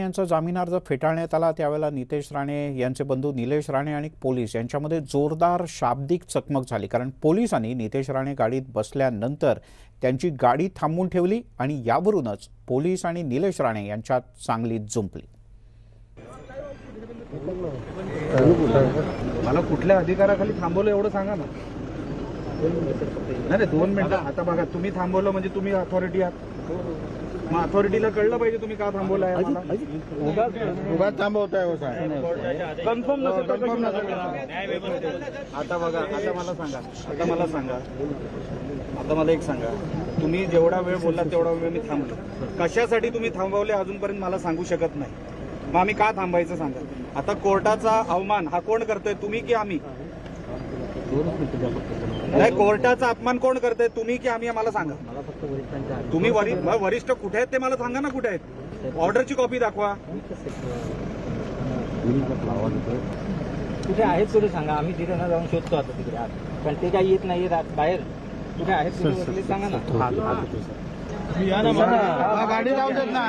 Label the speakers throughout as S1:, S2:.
S1: यांचा जामीन अर्ज फेटाळण्यात आला. त्यावेळेला नितेश राणे यांचे बंधू निलेश राणे आणि पोलीस यांच्यामध्ये जोरदार शाब्दिक चकमक झाली. कारण पोलिसांनी नितेश राणे गाडीत बसल्यानंतर त्यांची गाडी थांबवून ठेवली आणि यावरूनच पोलीस आणि निलेश राणे यांच्यात चांगली जुंपली.
S2: मला कुठल्या अधिकाराखाली थांबवलं एवढं सांगा ना. नाही नाही दोन मिनिटं. आता बघा तुम्ही थांबवलं म्हणजे तुम्ही अथॉरिटी आहात. मग अथॉरिटीला कळलं पाहिजे तुम्ही का थांबवलाय
S3: उगाच थांबवताय हो साहेब.
S2: कन्फर्म आता बघा आता मला सांगा आता मला सांगा. आता मला एक सांगा. तुम्ही जेवढा वेळ बोलला तेवढा वेळ मी थांबलो. कशासाठी तुम्ही थांबवले अजूनपर्यंत मला सांगू शकत नाही. मग आम्ही का थांबायचं सांगा? आता कोर्टाचा अवमान हा कोण करतोय? तुम्ही की आम्ही? नाही कोर्टाचा अपमान कोण करतोय? तुम्ही की आम्ही मला सांगा तुम्ही वरि- वरिष्ठ कुठे आहेत ते मला सांगा ना कुठे आहेत. ऑर्डरची कॉपी दाखवा.
S4: कुठे आहेत कुठे सांगा. आम्ही तिथे ना जाऊन शोधतो आता तिकडे. आत. पण ते काही येत नाही रात बाहेर. कुठे आहेत कुठे सांगा ना.
S3: गाडी देत ना.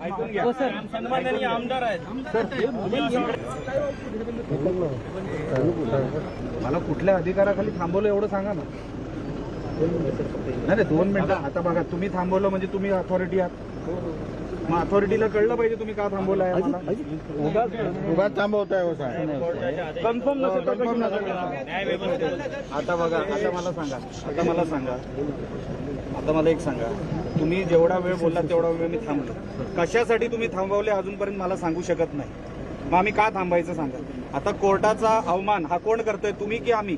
S2: ऐकून घ्या मला कुठल्या अधिकाराखाली थांबवलं एवढं सांगा ना. नाही नाही दोन मिनिटं आता बघा तुम्ही थांबवलं म्हणजे तुम्ही अथॉरिटी आहात. मग अथॉरिटीला कळलं पाहिजे तुम्ही का थांबवलाय
S3: उगाच थांबवताय हो साहेब.
S2: कन्फर्म आता बघा आता मला सांगा आता मला सांगा. आता मला एक सांगा. तुम्ही जेवढा वेळ बोलला तेवढा वेळ मी थांबलो. कशासाठी तुम्ही थांबवले अजूनपर्यंत मला सांगू शकत नाही. मग आम्ही का थांबायचं सांगा? आता कोर्टाचा अवमान हा कोण करतोय? तुम्ही की आम्ही?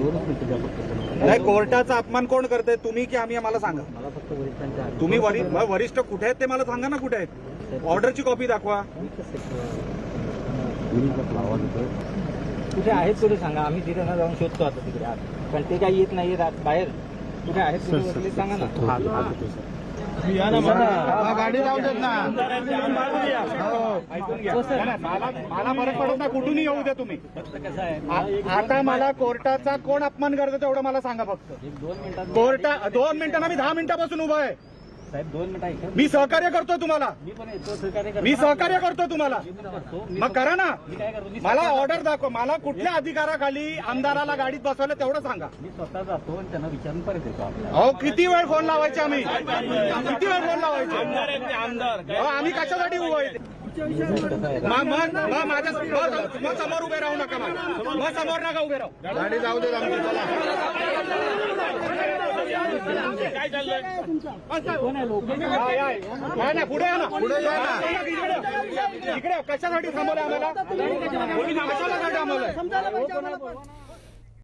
S2: नाही कोर्टाचा अपमान कोण करतोय? तुम्ही की आम्ही? मला सांगा.
S4: मला फक्त वरिष्ठांच्या हात-
S2: तुम्ही वरि- मग वरिष्ठ कुठे आहेत ते मला सांगा ना कुठे आहेत. ऑर्डरची कॉपी दाखवा.
S4: कुठे आहेत कुठे सांगा. आम्ही तिथे ना जाऊन शोधतो आता तिकडे. आत. पण ते काही येत नाही रात बाहेर. कुठे आहेत कुठे सांगा ना.
S3: हा, गाडी देत ना.
S2: घ्या मला मला फरक पडत नाही कुठूनही येऊ द्या तुम्ही. आता मला कोर्टाचा कोण अपमान करतो तेवढं मला सांगा फक्त. कोर्टा दोन मिनिटांना मी दहा मिनिटापासून उभा आहे.
S4: साहेब दोन मिनिटं ऐका.
S2: मी सहकार्य करतोय तुम्हाला.
S4: मी पण येतो सहकार्य करतो.
S2: मी सहकार्य करतोय तुम्हाला.
S4: मी पण करतो. मी
S2: मग करा ना.
S4: मी काय करतो? मी
S2: मला
S4: स्वतः-
S2: ऑर्डर दाखवा. मला कुठल्या अधिकाराखाली आमदाराला गाडीत बसवलं तेवढं सांगा.
S4: मी स्वतः जातो आणि त्यांना विचारून परत येतो आपल्याला.
S2: अहो किती वेळ फोन लावायचे आम्ही? किती वेळ फोन लावायचे? अहो, आम्ही कशासाठी उभं आहे? मग समोर उभे राहू नका मग मग समोर नका उभे राहू.
S3: गाडी जाऊ देत आमची चला.
S4: कोण आहे लोक
S2: काय नाही पुढे या ना.
S3: पुढे या ना.
S2: इकडे इकडे कशासाठी थांबवलं आम्हाला. कशासाठी थांबवलंय?